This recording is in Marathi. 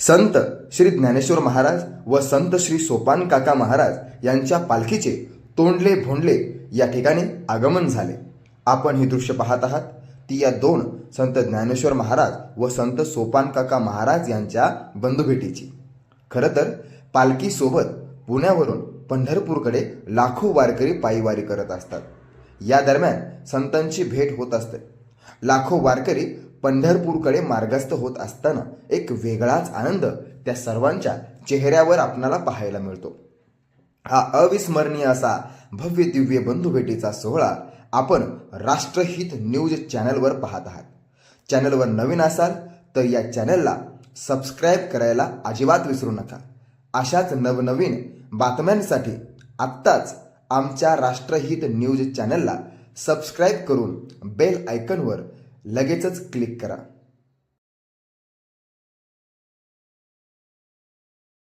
संत श्री ज्ञानेश्वर महाराज व संत श्री सोपान काका महाराज यांच्या पालखीचे तोंडले भोंडले या ठिकाणी आगमन झाले. आपण ही दृश्य पाहत आहात. ती या दोन संत ज्ञानेश्वर महाराज व संत सोपान काका महाराज यांच्या बंधुभेटीची. खरं तर पालखीसोबत पुण्यावरून पंढरपूरकडे लाखो वारकरी पायीवारी करत असतात. या दरम्यान संतांची भेट होत असते. लाखो वारकरी पंढरपूरकडे मार्गस्थ होत असताना एक वेगळाच आनंद त्या सर्वांच्या चेहऱ्यावर आपणाला पाहायला मिळतो. हा अविस्मरणीय असा भव्य दिव्य बंधुभेटीचा सोहळा आपण राष्ट्रहित न्यूज चॅनलवर पाहत आहात. चॅनलवर नवीन असाल तर या चॅनलला सबस्क्राईब करायला अजिबात विसरू नका. अशाच नवनवीन बातम्यांसाठी आत्ताच आमच्या राष्ट्रहित न्यूज चॅनलला सबस्क्राईब करून बेल आयकनवर लगेचच क्लिक करा.